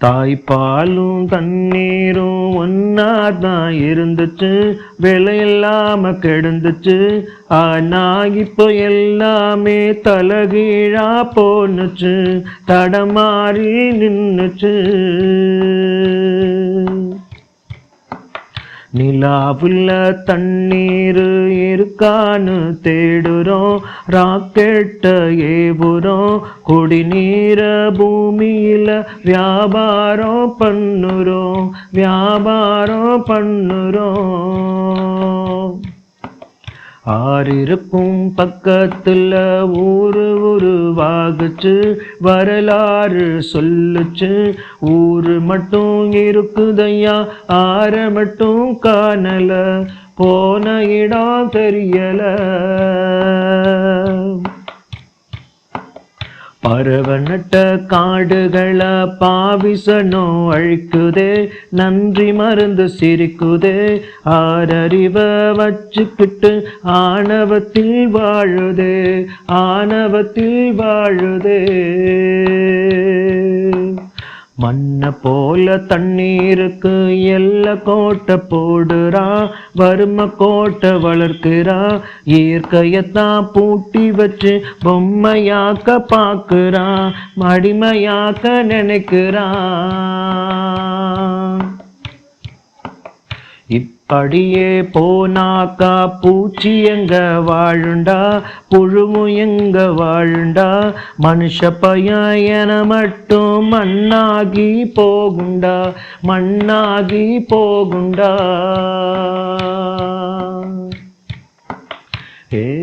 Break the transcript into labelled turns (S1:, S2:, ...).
S1: தாய்ப்பாலும் தண்ணீரும் ஒன்னா தான் இருந்துச்சு. விலை இல்லாம கெடுந்துச்சு. ஆனா இப்போ எல்லாமே தலகீழா போனுச்சு தடமாறி நின்னுச்சு. நிலாவுல தண்ணீர் இருக்கான்னு தேடுறோம் ராக்கெட்ட ஏவுறோம் குடிநீர பூமியில வியாபாரம் பண்ணுறோம் வியாபாரம் பண்ணுறோம். ஆறிருக்கும் பக்கத்துல ஊரு உருவாகுச்சு வரலாறு சொல்லுச்சு. ஊரு மட்டும் இருக்குதையா ஆற மட்டும் காணல போன இடம் தெரியல. பரவநட்ட காடுகள பாவிசனோ அழிக்குதே நன்றி மருந்து சிரிக்குதே. ஆரறிவ வச்சுக்கிட்டு ஆணவத்தில் வாழுதே ஆணவத்தில் வாழுதே. மண்ண போல தண்ணீருக்கு எல்ல கோட்டை போடுறா வறும கோட்டை வளர்க்கிறா இயற்கையத்தான் பூட்டி வச்சு பொம்மையாக்க பார்க்குறா மடிமையாக்க நினைக்கிறா. படியே போனாக்கா பூச்சி எங்க வாழுண்டா? புழுமு எங்க வாழுண்டா? மனுஷ பையன் என மட்டும் மண்ணாகி போகுண்டா? மண்ணாகி போகுண்டா? ஏ